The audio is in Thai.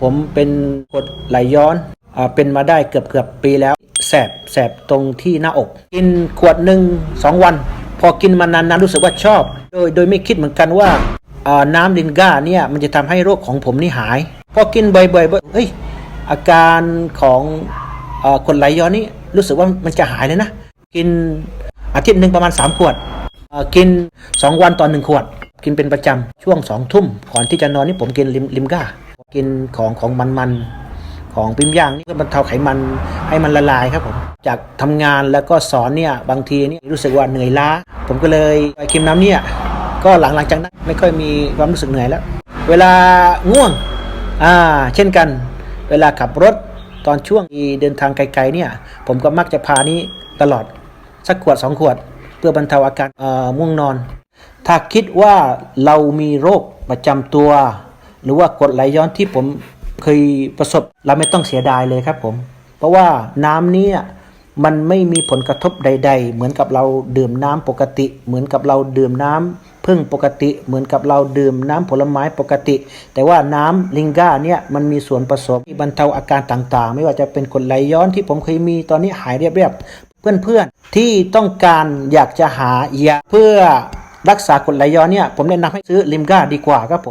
ผมเป็นกดไหลย้อนอ่าเป็นมาได้เกือบเกือบปีแล้ว แสบแสบตรงที่หน้าอก กินขวดหนึ่งสองวัน พอกินมานานๆรู้สึกว่าชอบ โดยโดยไม่คิดเหมือนกันว่าอ่าน้ำลินก้าเนี่ยมันจะทำให้โรคของผมนี่หาย พอกินบ่อยๆเอ้ยอาการของเอ่อกรดไหลย้อนนี่รู้สึกว่ามันจะหายเลยนะ กินอาทิตย์หนึ่งประมาณ 3 ขวด กิน 2 วันต่อหนึ่งขวด กินเป็นประจำช่วงสองทุ่มก่อนที่จะนอนนี่ผมกินลิมลิมก้า กินของของมันๆของปิ้มย่างนี่ก็บรรเทาไขมันให้มันละลายครับผมจากทำงานแล้วก็สอนเนี่ยบางทีนี่รู้สึกว่าเหนื่อยล้า ผมก็เลยไปกินน้ำเนี่ยก็หลังหลังจากนั้นไม่ค่อยมีความรู้สึกเหนื่อยแล้ว เวลาง่วงอ่าเช่นกัน เวลาขับรถตอนช่วงเดินทางไกลๆเนี่ยผมก็มักจะพานี้ตลอดสักขวดสองขวด เพื่อบรรเทาอาการเอ่อง่วงนอน ถ้าคิดว่าเรามีโรคประจำตัว หรือว่ากดไหลย้อนที่ผมเคยประสบเราไม่ต้องเสียดายเลยครับผม เพราะว่าน้ำเนี้มันไม่มีผลกระทบใด ๆ เหมือนกับเราดื่มน้ำปกติ เหมือนกับเราดื่มน้ำพึ่งปกติ เหมือนกับเราดื่มน้ำผลไม้ปกติ แต่ว่าน้ำลิงก้าเนี่ยมันมีส่วนผสมที่บรรเทาอาการต่างๆ ไม่ว่าจะเป็นกดไหลย้อนที่ผมเคยมีตอนนี้หายเรียบๆเพื่อนๆที่ต้องการอยากจะหายาเพื่อรักษากดไหลย้อนเนี่ยผมแนะนำให้ซื้อลิมก้าดีกว่าครับผม